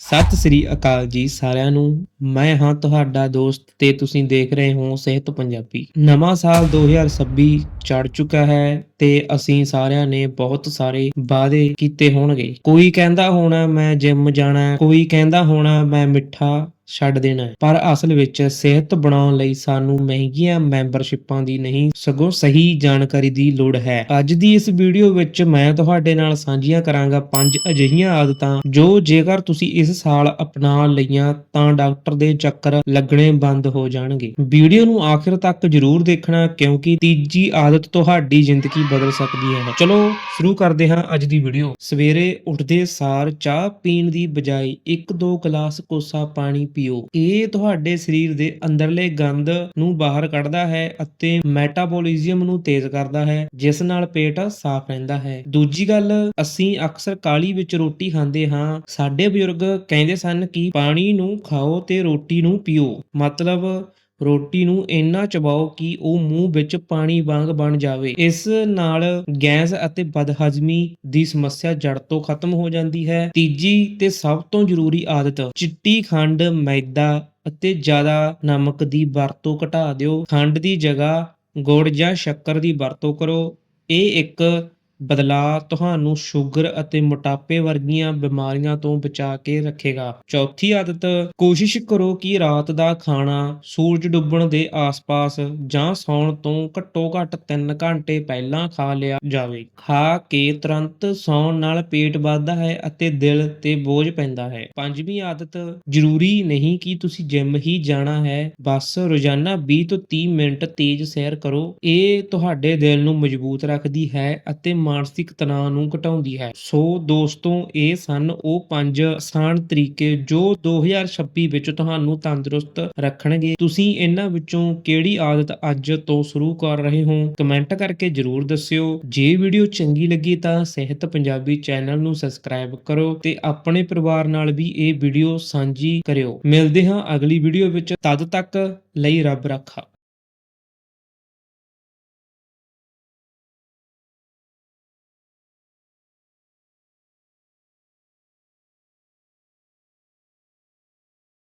ਸਤਿ ਸ੍ਰੀ ਅਕਾਲ ਜੀ ਸਾਰਿਆਂ ਨੂੰ। ਮੈਂ ਹਾਂ ਤੁਹਾਡਾ ਦੋਸਤ ਤੇ ਤੁਸੀਂ ਦੇਖ ਰਹੇ ਹੋ ਸਿਹਤ ਪੰਜਾਬੀ। ਨਵਾਂ ਸਾਲ 2026 ਚੜ ਚੁੱਕਾ ਹੈ ਤੇ ਅਸੀਂ ਸਾਰਿਆਂ ਨੇ ਬਹੁਤ ਸਾਰੇ ਵਾਅਦੇ ਕੀਤੇ ਹੋਣਗੇ। ਕੋਈ ਕਹਿੰਦਾ ਹੋਣਾ ਮੈਂ ਜਿਮ ਜਾਣਾ, ਕੋਈ ਕਹਿੰਦਾ ਹੋਣਾ ਮੈਂ ਮਿੱਠਾ ਛੱਡ ਦੇਣਾ ਪਰ ਅਸਲ ਵਿੱਚ ਸਿਹਤ ਬਣਾਉਣ ਲਈ ਸਾਨੂੰ ਮਹਿੰਗੀਆਂ ਮੈਂਬਰਸ਼ਿਪਾਂ ਦੀ ਨਹੀਂ, ਸਗੋਂ ਸਹੀ ਜਾਣਕਾਰੀ ਦੀ ਲੋੜ ਹੈ। ਅੱਜ ਦੀ ਇਸ ਵੀਡੀਓ ਵਿੱਚ ਮੈਂ ਤੁਹਾਡੇ ਨਾਲ ਸਾਂਝੀਆਂ ਕਰਾਂਗਾ ਪੰਜ ਅਜਿਹੀਆਂ ਆਦਤਾਂ ਜੋ ਜੇਕਰ ਤੁਸੀਂ ਇਸ ਸਾਲ ਅਪਣਾ ਲਈਆਂ ਤਾਂ ਡਾਕਟਰ ਦੇ ਚੱਕਰ ਲੱਗਣੇ ਬੰਦ ਹੋ ਜਾਣਗੇ। ਵੀਡੀਓ ਨੂੰ ਆਖਿਰ ਤੱਕ ਜ਼ਰੂਰ ਦੇਖਣਾ ਕਿਉਂਕਿ ਤੀਜੀ ਆਦਤ ਤੁਹਾਡੀ ਜ਼ਿੰਦਗੀ ਬਦਲ ਸਕਦੀ ਹੈ। ਚਲੋ, ਸ਼ੁਰੂ ਕਰਦੇ ਹਾਂ ਅੱਜ ਦੀ ਵੀਡੀਓ। ਸਵੇਰੇ ਉੱਠਦੇ ਸਾਰ ਚਾਹ ਪੀਣ ਦੀ ਬਜਾਏ 1-2 ਗਲਾਸ ਕੋਸਾ ਪਾਣੀ ਪੀਓ। ਇਹ ਤੁਹਾਡੇ ਸਰੀਰ ਦੇ ਅੰਦਰਲੇ ਗੰਦ ਨੂੰ ਬਾਹਰ ਕੱਢਦਾ ਹੈ ਅਤੇ ਮੈਟਾਬੋਲਿਜ਼ਮ ਨੂੰ ਤੇਜ਼ ਕਰਦਾ ਹੈ, ਜਿਸ ਨਾਲ ਪੇਟ ਸਾਫ਼ ਰਹਿੰਦਾ ਹੈ। ਦੂਜੀ ਗੱਲ, ਅਸੀਂ ਅਕਸਰ ਕਾਲੀ ਵਿੱਚ ਰੋਟੀ ਖਾਂਦੇ ਹਾਂ। ਸਾਡੇ ਬਜ਼ੁਰਗ ਕਹਿੰਦੇ ਸਨ ਕਿ ਪਾਣੀ ਨੂੰ ਖਾਓ ਤੇ ਰੋਟੀ ਨੂੰ ਪੀਓ। ਮਤਲਬ, ਰੋਟੀ ਨੂੰ ਇੰਨਾ ਚਬਾਓ ਕਿ ਉਹ ਮੂੰਹ ਵਿੱਚ ਪਾਣੀ ਵਾਂਗ ਬਣ ਜਾਵੇ। ਇਸ ਨਾਲ ਗੈਸ ਅਤੇ ਬਦਹਜ਼ਮੀ ਦੀ ਸਮੱਸਿਆ ਜੜ ਤੋਂ ਖਤਮ ਹੋ ਜਾਂਦੀ ਹੈ। ਤੀਜੀ ਤੇ ਸਭ ਤੋਂ ਜ਼ਰੂਰੀ ਆਦਤ, ਚਿੱਟੀ ਖੰਡ, ਮੈਦਾ ਅਤੇ ਜ਼ਿਆਦਾ ਨਮਕ ਦੀ ਵਰਤੋਂ ਘਟਾ ਦਿਓ। ਖੰਡ ਦੀ ਜਗ੍ਹਾ ਗੁੜ ਜਾਂ ਸ਼ੱਕਰ ਦੀ ਵਰਤੋਂ ਕਰੋ। ਇਹ ਇੱਕ ਬਦਲਾਅ ਤੁਹਾਨੂੰ ਸ਼ੂਗਰ ਅਤੇ ਮੋਟਾਪੇ ਵਰਗੀਆਂ ਬਿਮਾਰੀਆਂ ਤੋਂ ਬਚਾ ਕੇ ਰੱਖੇਗਾ। ਚੌਥੀ ਆਦਤ, ਕੋਸ਼ਿਸ਼ ਕਰੋ ਕਿ ਰਾਤ ਦਾ ਖਾਣਾ ਸੂਰਜ ਡੁੱਬਣ ਦੇ ਆਸ-ਪਾਸ ਜਾਂ ਸੌਣ ਤੋਂ ਘੱਟੋ-ਘੱਟ 3 ਘੰਟੇ ਪਹਿਲਾਂ ਖਾ ਲਿਆ ਜਾਵੇ। ਖਾ ਕੇ ਤੁਰੰਤ ਸੌਣ ਨਾਲ ਪੇਟ ਵੱਧਦਾ ਹੈ ਅਤੇ ਦਿਲ ਤੇ ਬੋਝ ਪੈਂਦਾ ਹੈ। ਪੰਜਵੀਂ ਆਦਤ, ਜ਼ਰੂਰੀ ਨਹੀਂ ਕਿ ਤੁਸੀਂ ਜਿਮ ਹੀ ਜਾਣਾ ਹੈ, ਬਸ ਰੋਜ਼ਾਨਾ 20 ਤੋਂ 30 ਮਿੰਟ ਤੇਜ਼ ਸੈਰ ਕਰੋ। ਇਹ ਤੁਹਾਡੇ ਦਿਲ ਨੂੰ ਮਜ਼ਬੂਤ ਰੱਖਦੀ ਹੈ ਅਤੇ ਮਾਨਸਿਕ ਤਣਾਅ ਨੂੰ ਘਟਾਉਂਦੀ ਹੈ। ਸੋ ਦੋਸਤੋ, ਇਹ ਸਨ ਉਹ ਪੰਜ ਆਸਾਨ ਤਰੀਕੇ ਜੋ 2026 ਵਿੱਚ ਤੁਹਾਨੂੰ ਤੰਦਰੁਸਤ ਰੱਖਣਗੇ। ਤੁਸੀਂ ਇਹਨਾਂ ਵਿੱਚੋਂ ਕਿਹੜੀ ਆਦਤ ਅੱਜ ਤੋਂ ਸ਼ੁਰੂ ਕਰ ਰਹੇ ਹੋ? ਕਮੈਂਟ ਕਰਕੇ ਜਰੂਰ ਦੱਸਿਓ। ਜੇ ਵੀਡੀਓ ਚੰਗੀ ਲੱਗੀ ਤਾਂ ਸਿਹਤ ਪੰਜਾਬੀ ਚੈਨਲ ਨੂੰ ਸਬਸਕ੍ਰਾਈਬ ਕਰੋ ਤੇ ਆਪਣੇ ਪਰਿਵਾਰ ਨਾਲ ਵੀ ਇਹ ਵੀਡੀਓ ਸਾਂਝੀ ਕਰਿਓ। ਮਿਲਦੇ ਹਾਂ ਅਗਲੀ ਵੀਡੀਓ ਵਿੱਚ। ਤਦ ਤੱਕ ਲਈ ਰੱਬ ਰੱਖਾ।